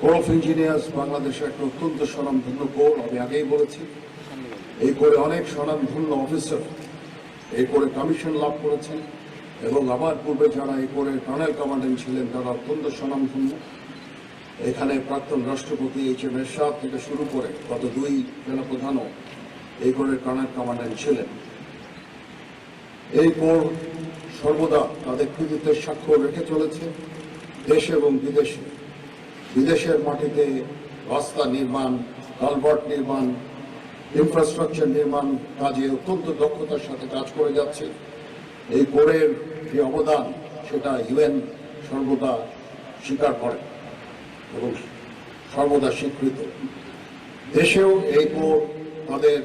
Core of engineers বাংলাদেশের একটা অত্যন্ত স্বনামধন্য কোর আমি আগেই বলেছি। এই করে অনেক স্বনামধন্য অফিসার এই করে কমিশন লাভ করেছেন এবং আমার পূর্বে যারা এই করে টানেল কমান্ডেন্ট ছিলেন, তারা অত্যন্ত স্বনামধন্য। এখানে প্রাক্তন রাষ্ট্রপতি এইচ এম এরশাদ থেকে শুরু করে গত দুই সেনাপ্রধানও এই করে টানেল কমান্ডেন্ট ছিলেন। এই কোর সর্বদা তাদের কৃতিত্বের স্বাক্ষর রেখে চলেছে। দেশে এবং বিদেশে বিদেশের মাটিতে রাস্তা নির্মাণ, কালভার্ট নির্মাণ ইনফ্রাস্ট্রাকচার নির্মাণ কাজে অত্যন্ত দক্ষতার সাথে কাজ করে যাচ্ছে। এই কোরের যে অবদান, সেটা ইউএন সর্বদা স্বীকার করে এবং সর্বদা স্বীকৃত। দেশেও এই কোর তাদের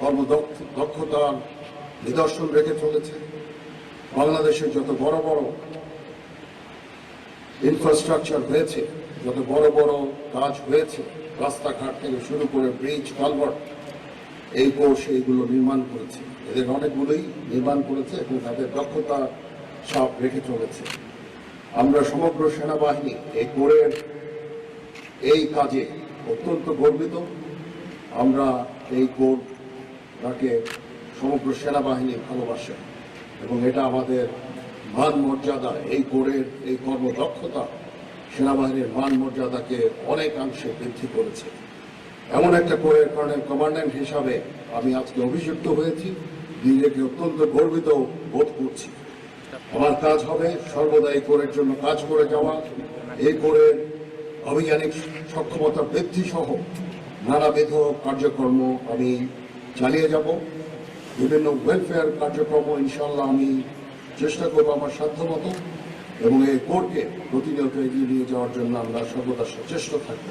কর্মদক্ষতার নিদর্শন রেখে চলেছে। বাংলাদেশের যত বড় বড় ইনফ্রাস্ট্রাকচার হয়েছে যত বড় বড় কাজ হয়েছে, রাস্তাঘাট থেকে শুরু করে ব্রিজ, কালভার্ট, এই কোর্স এইগুলো নির্মাণ করেছে। এদের অনেকগুলোই নির্মাণ করেছে এবং তাদের দক্ষতা সাপ রেখে চলেছে। আমরা সমগ্র সেনাবাহিনী এই কোরের এই কাজে অত্যন্ত গর্বিত। আমরা এই কোর তাকে সমগ্র সেনাবাহিনী ভালোবাসে এবং এটা আমাদের মান মর্যাদা, এই কোরের এই কর্মদক্ষতা সেনাবাহিনীর মান মর্যাদাকে অনেকাংশে বৃদ্ধি করেছে। এমন একটা কোরের কর্নেল কমান্ড্যান্ট হিসাবে আমি আজকে অভিযুক্ত হয়েছি। নিজেকে অত্যন্ত গর্বিত বোধ করছি। আমার কাজ হবে সর্বদা এই কোরের জন্য কাজ করে যাওয়া। এই কোরের অভিযানিক সক্ষমতা বৃদ্ধি সহ নানাবিধ কার্যক্রম আমি চালিয়ে যাব। বিভিন্ন ওয়েলফেয়ার কার্যক্রম ইনশাল্লাহ আমি চেষ্টা করব আমার সাধ্যমতো। এবং এই কোর্টকে প্রতিনিয়ত এগিয়ে নিয়ে যাওয়ার জন্য আমরা সর্বদা সচেষ্ট থাকব।